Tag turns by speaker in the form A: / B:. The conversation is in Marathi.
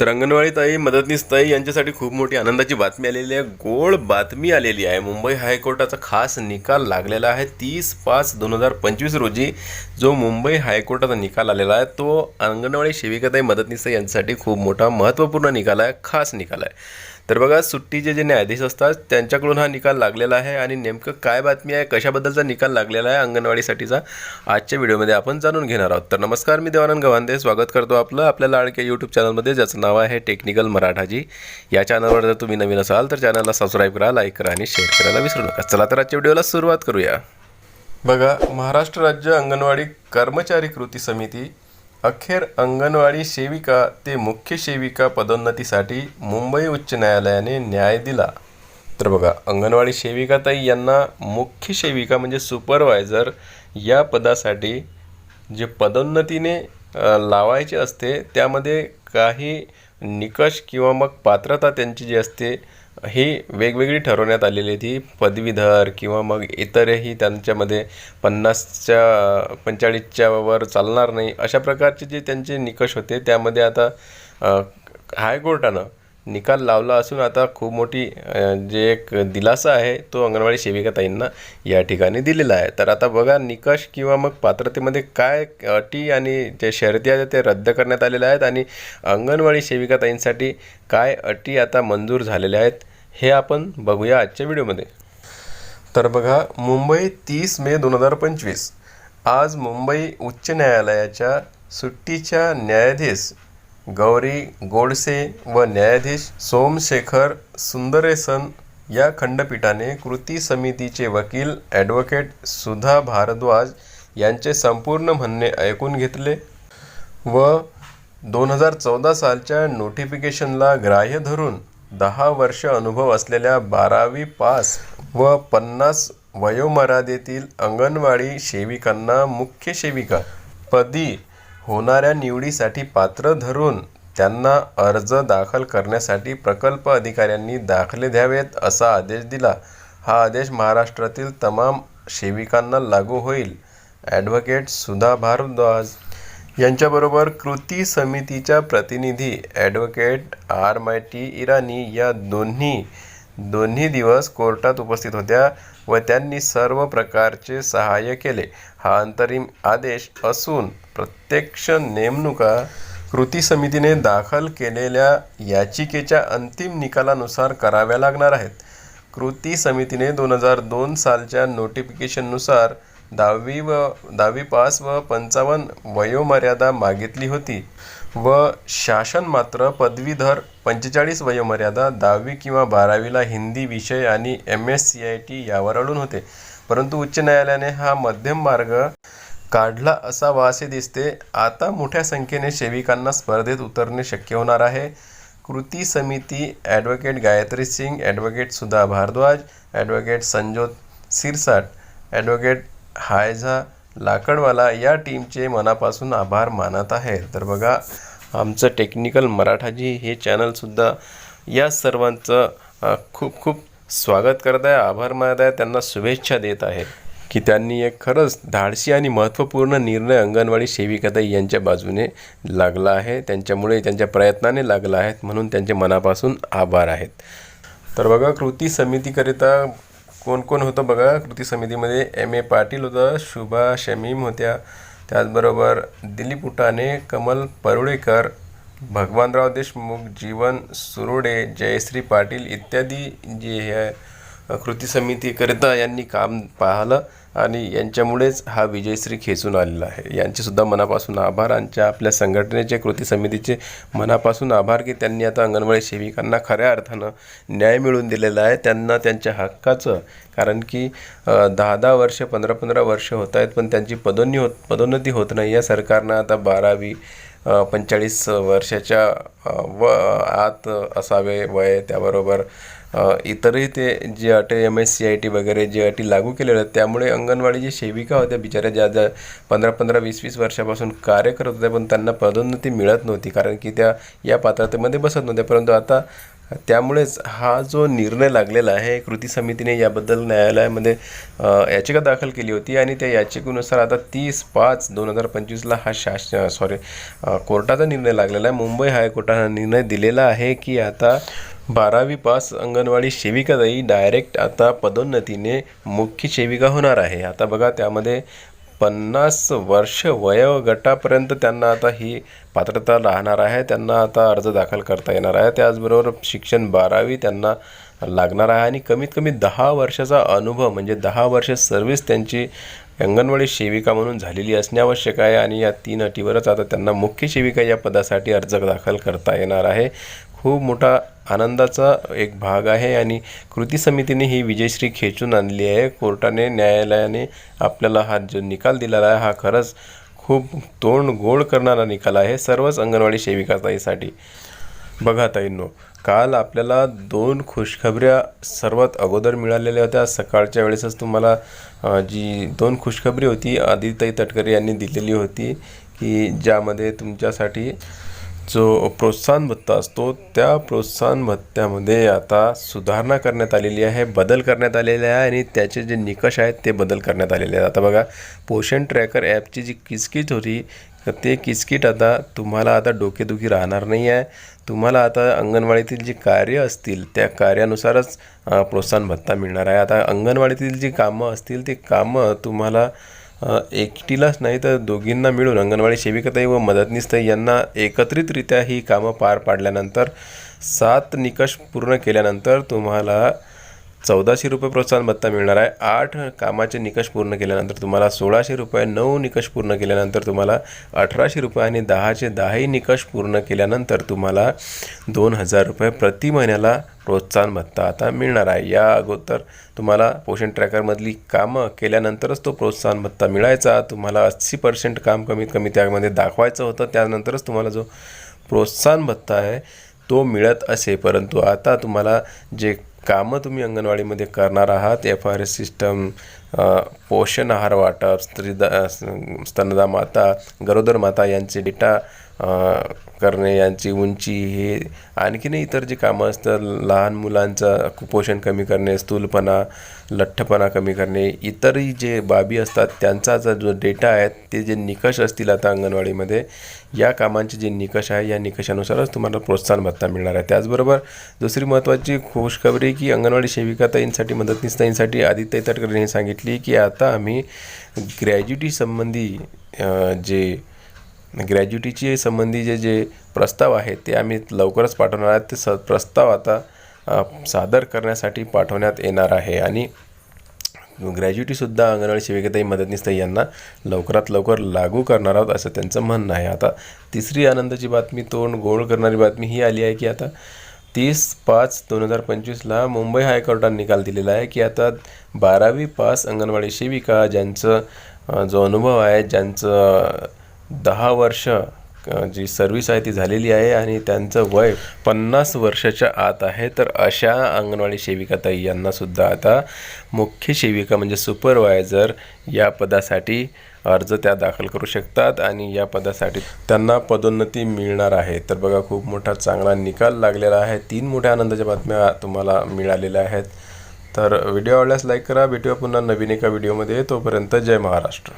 A: तर अंगणवाडी ताई मदतनीस ताई यांच्यासाठी खूप मोठी आनंदाची बातमी आलेली आहे. गोड बातमी आलेली आहे. मुंबई हायकोर्टाचा खास निकाल लागलेला आहे. तीस पाच दोन हजार पंचवीस रोजी जो मुंबई हायकोर्टाचा निकाल आलेला आहे तो अंगणवाडी सेविकाताई मदतनीस ताई यांच्यासाठी खूप मोठा महत्त्वपूर्ण निकाल आहे खास निकाल आहे. तर बघा सुट्टीचे जे न्यायाधीश असतात त्यांच्याकडून हा निकाल लागलेला आहे आणि नेमकं काय बातमी आहे कशाबद्दलचा निकाल लागलेला आहे अंगणवाडीसाठीचा आजच्या व्हिडिओमध्ये आपण जाणून घेणार आहोत. तर नमस्कार मी देवानंद गव्हांदे. स्वागत करतो आपलं आपल्या लाडक्या यूट्यूब चॅनलमध्ये ज्याचं नाव आहे टेक्निकल मराठाजी. या चॅनलवर जर तुम्ही नवीन असाल तर चॅनलला सबस्क्राईब करा लाईक करा आणि शेअर करायला विसरू नका. चला तर आजच्या व्हिडिओला सुरुवात करूया. बघा महाराष्ट्र राज्य अंगणवाडी कर्मचारी कृती समिती अखेर अंगणवाडी सेविका ते मुख्य सेविका पदोन्नतीसाठी मुंबई उच्च न्यायालयाने न्याय दिला. तर बघा अंगणवाडी सेविकाताई यांना मुख्य सेविका म्हणजे सुपरवायझर या पदासाठी जे पदोन्नतीने लावायचे असते त्यामध्ये काही निकष किंवा मग पात्रता त्यांची जी असते ही वेगवेगळी ठरवण्यात आलेली ती पदवीधर किंवा मग इतरही त्यांच्यामध्ये पन्नासच्या पंचेचाळीसच्या वर चालणार नाही. अशा प्रकारचे जे त्यांचे निकष होते त्यामध्ये आता हायकोर्टानं निकाल लावला असून आता खूप मोठी जे एक दिलासा आहे तो अंगणवाडी सेविकाताईंना या ठिकाणी दिलेला आहे. तर आता बघा निकष किंवा मग पात्रतेमध्ये काय अटी आणि जे शर्ती आहेत ते रद्द करण्यात आलेल्या आहेत. आणि अंगणवाडी सेविकाताईंसाठी काय अटी आता मंजूर झालेल्या आहेत हे आपण बघूया आजच्या व्हिडिओमध्ये. तर बघा मुंबई तीस मे दोन हजार पंचवीस. आज मुंबई उच्च न्यायालयाच्या सुट्टीच्या न्यायाधीश गौरी गोडसे व न्यायाधीश सोमशेखर सुंदरेसन या खंडपीठाने कृती समितीचे वकील ॲडव्होकेट सुधा भारद्वाज यांचे संपूर्ण म्हणणे ऐकून घेतले व दोन हजार चौदा सालच्या नोटिफिकेशनला ग्राह्य धरून दहा वर्ष अनुभव असलेल्या बारावी पास व पन्नास वयोमर्यादेतील अंगणवाडी सेविकांना मुख्य सेविका पदी होणाऱ्या निवडीसाठी पात्र धरून त्यांना अर्ज दाखल करण्यासाठी प्रकल्प अधिकाऱ्यांनी दाखले द्यावेत असा आदेश दिला. हा आदेश महाराष्ट्रातील तमाम सेविकांना लागू होईल. ॲडव्होकेट सुधा भारद्वाज यांच्याबरोबर कृती समितीच्या प्रतिनिधी ॲडव्होकेट आर मायटी इराणी या दोन्ही दोन्ही दिवस कोर्टात उपस्थित होत्या व त्यांनी सर्व प्रकारचे सहाय्य केले. हा अंतरिम आदेश असून प्रत्यक्ष नेमणुका कृती समितीने दाखल केलेल्या याचिकेच्या अंतिम निकालानुसार कराव्या लागणार आहेत. कृती समितीने दोन हजार दोन सालच्या नोटिफिकेशननुसार दहावी व दहावी पास व पंचावन्न वयोमर्यादा मागितली होती व शासन मात्र पदवीधर पंचेचाळीस वयोमर्यादा दहावी किंवा बारावीला हिंदी विषय आणि M S C I T यावर अडून होते. परंतु उच्च न्यायालयाने हा मध्यम मार्ग काढला असावा असे दिसते. आता मोठ्या संख्येने सेविकांना स्पर्धेत उतरणे शक्य होणार आहे. कृती समिती advocate Gayatri Singh advocate Sudha Bharadwaj advocate Sanjot Sirsat advocate Haiza Lakdawala या टीमचे मनापासून आभार मानत आहे तर बघा आमचं टेक्निकल मराठाजी हे चॅनलसुद्धा या सर्वांचं खूप खूप स्वागत करत आहे आभार मानत आहे त्यांना शुभेच्छा देत आहे. की त्यांनी एक खरंच धाडसी आणि महत्त्वपूर्ण निर्णय अंगणवाडी सेविकाताई यांच्या बाजूने लागला आहे. त्यांच्यामुळे त्यांच्या प्रयत्नाने लागला आहे. म्हणून त्यांचे मनापासून आभार आहेत. तर बघा कृती समितीकरिता कोण कोण होतं बघा कृती समितीमध्ये एम ए पाटील होतं शुभा शमीम होत्या. त्याचबरोबर दिलीप उटाने कमल परुळेकर भगवानराव देशमुख जीवन सुरोडे जयश्री पाटील इत्यादी जे हे कृती समितीकरिता यांनी काम पाहिलं आणि यांच्यामुळेच हा विजयश्री खेचून आलेला आहे. यांचेसुद्धा मनापासून आभार आमच्या आपल्या संघटनेचे कृती समितीचे मनापासून आभार की त्यांनी आता अंगणवाडी सेविकांना खऱ्या अर्थानं न्याय मिळवून दिलेला आहे. त्यांना त्यांच्या हक्काचं कारण की दहा दहा वर्ष पंधरा पंधरा वर्ष होत आहेत पण त्यांची पदोन्नी होत पदोन्नती होत नाही. या सरकारनं आता बारावी पंचेचाळीस वर्षाच्या व आत असावे वय त्याबरोबर इतरही ते जे अटी M S C I T वगैरे जे अटी लागू केलेल्या आहेत त्यामुळे अंगणवाडी जे सेविका होत्या बिचाऱ्या ज्या ज्या पंधरा पंधरा वीस वीस वर्षापासून कार्य करत होत्या पण त्यांना पदोन्नती मिळत नव्हती कारण की त्या या पात्रतेमध्ये बसत नव्हत्या. परंतु आता त्यामुळेच हा जो निर्णय लागलेला आहे कृती समितीने याबद्दल न्यायालयामध्ये याचिका दाखल केली होती आणि त्या याचिकेनुसार आता तीस पाच दोन हजार पंचवीसला हा शास सॉरी कोर्टाचा निर्णय लागलेला आहे. मुंबई हायकोर्टाने निर्णय दिलेला आहे की आता बारावी पास अंगणवाडी सेविकाताई डायरेक्ट आता पदोन्नतीने मुख्य सेविका होणार आहे. आता बघा त्यामध्ये पन्नास वर्ष वयोगटापर्यंत त्यांना आता ही पात्रता राहणार आहे. त्यांना आता अर्ज दाखल करता येणार आहे. त्याचबरोबर शिक्षण बारावी त्यांना लागणार आहे आणि कमीत कमी दहा वर्षाचा अनुभव म्हणजे दहा वर्ष सर्व्हिस त्यांची अंगणवाडी सेविका म्हणून झालेली असणे आवश्यक आहे. आणि या तीन अटीवरच आता त्यांना मुख्य सेविका या पदासाठी अर्ज दाखल करता येणार आहे. खूप मोठा आनंदाचा एक भाग आहे आणि कृती समितीने ही विजयश्री खेचून आणली आहे. कोर्टाने न्यायालयाने आपल्याला हा जो निकाल दिलेला आहे हा खरंच खूप तोंड गोड करणारा निकाल आहे. सर्वच अंगणवाडी सेविकाताईसाठी. बघा ताईंनो काल आपल्याला दोन खुशखबऱ्या सर्वात अगोदर मिळालेल्या होत्या. सकाळच्या वेळेसच तुम्हाला जी दोन खुशखबरी होती आदिताई तटकरे यांनी दिलेली होती की ज्यामध्ये तुमच्यासाठी जो प्रोत्साहन भत्ता असतो त्या प्रोत्साहन भत्त्यामध्ये आता सुधारणा करण्यात आलेली आहे बदल करण्यात आलेले आहे आणि त्याचे जे निकष आहेत ते बदल करण्यात आलेले आहेत. आता बघा पोषण ट्रॅकर ॲपची जी किचकिट होती तर ते किचकिट आता तुम्हाला आता डोकेदुखी राहणार नाही आहे. तुम्हाला आता अंगणवाडीतील जी कार्य असतील त्या कार्यानुसारच प्रोत्साहन भत्ता मिळणार आहे. आता अंगणवाडीतील जी कामं असतील ती कामं तुम्हाला एकटीलाच नाही तर दोघींना मिळून अंगणवाडी सेविकाताई व मदतनीसताई यांना एकत्रितरित्या ही कामं पार पाडल्यानंतर सात निकष पूर्ण केल्यानंतर तुम्हाला चौदाशे रुपये प्रोत्साहन भत्ता मिळणार आहे. आठ कामाचे निकष पूर्ण केल्यानंतर तुम्हाला सोळाशे रुपये नऊ निकष पूर्ण केल्यानंतर तुम्हाला अठराशे रुपये आणि दहाचे दहाही निकष पूर्ण केल्यानंतर तुम्हाला दोन हजार रुपये प्रति महिन्याला प्रोत्साहन भत्ता आता मिळणार आहे. या अगोदर तुम्हाला पोषण ट्रॅकरमधली कामं केल्यानंतरच तो प्रोत्साहन भत्ता मिळायचा. तुम्हाला अस्सी पर्सेंट काम कमीत कमी त्यामध्ये दाखवायचं होतं. त्यानंतरच तुम्हाला जो प्रोत्साहन भत्ता आहे तो मिळत असे. परंतु आता तुम्हाला जे कामं तुम्ही अंगणवाडीमध्ये करणार आहात. एफ आर एस सिस्टम पोषण आहार वाटप स्त्रीदा स्तनदा माता गरोदर माता यांचे डेटा करणे यांची उंची हे आणखीनही इतर जे कामं असतात लहान मुलांचं कुपोषण कमी करणे स्थूलपणा लठ्ठपणा कमी करणे इतरही जे बाबी असतात त्यांचा जो डेटा आहे ते जे निकष असतील आता अंगणवाडीमध्ये या कामांचे जे निकष आहे या निकषानुसारच तुम्हाला प्रोत्साहन भत्ता मिळणार आहे. त्याचबरोबर दुसरी महत्त्वाची खुशखबरी की अंगणवाडी सेविकाताईंसाठी मदतनीसताईंसाठी आदित्य तटकरे यांनी सांगितली की आता आम्ही ग्रॅज्युटी संबंधी जे ग्रॅज्युटीची संबंधी जे जे प्रस्ताव आहेत ते आम्ही लवकरच पाठवणार आहेत. ते स प्रस्ताव आता सादर करण्यासाठी पाठवण्यात येणार आहे आणि ग्रॅज्युटीसुद्धा अंगणवाडी सेविकाताई मदतनीसताई यांना लवकरात लवकर लागू करणार आहोत असं त्यांचं म्हणणं आहे. आता तिसरी आनंदाची बातमी तोंड गोड करणारी बातमी ही आली आहे की आता तीस पाच दोन हजार पंचवीसला मुंबई हायकोर्टाने निकाल दिलेला आहे की आता बारावी पास अंगणवाडी सेविका ज्यांचं जो अनुभव आहे ज्यांचं दहा वर्ष जी सर्व्हिस आहे ती झालेली आहे आणि त्यांचं वय पन्नास वर्षाच्या आत आहे. तर अशा अंगणवाडी सेविकाताई ताई यांनासुद्धा आता मुख्य सेविका म्हणजे सुपरवायझर या पदासाठी अर्ज त्या दाखल करू शकतात आणि या पदासाठी त्यांना पदोन्नती मिळणार आहे. तर बघा खूप मोठा चांगला निकाल लागलेला आहे. तीन मोठ्या आनंदाच्या बातम्या तुम्हाला मिळालेल्या आहेत. तर व्हिडिओ आवडल्यास लाईक करा. भेटूया पुन्हा नवीन एका व्हिडिओमध्ये तोपर्यंत जय महाराष्ट्र.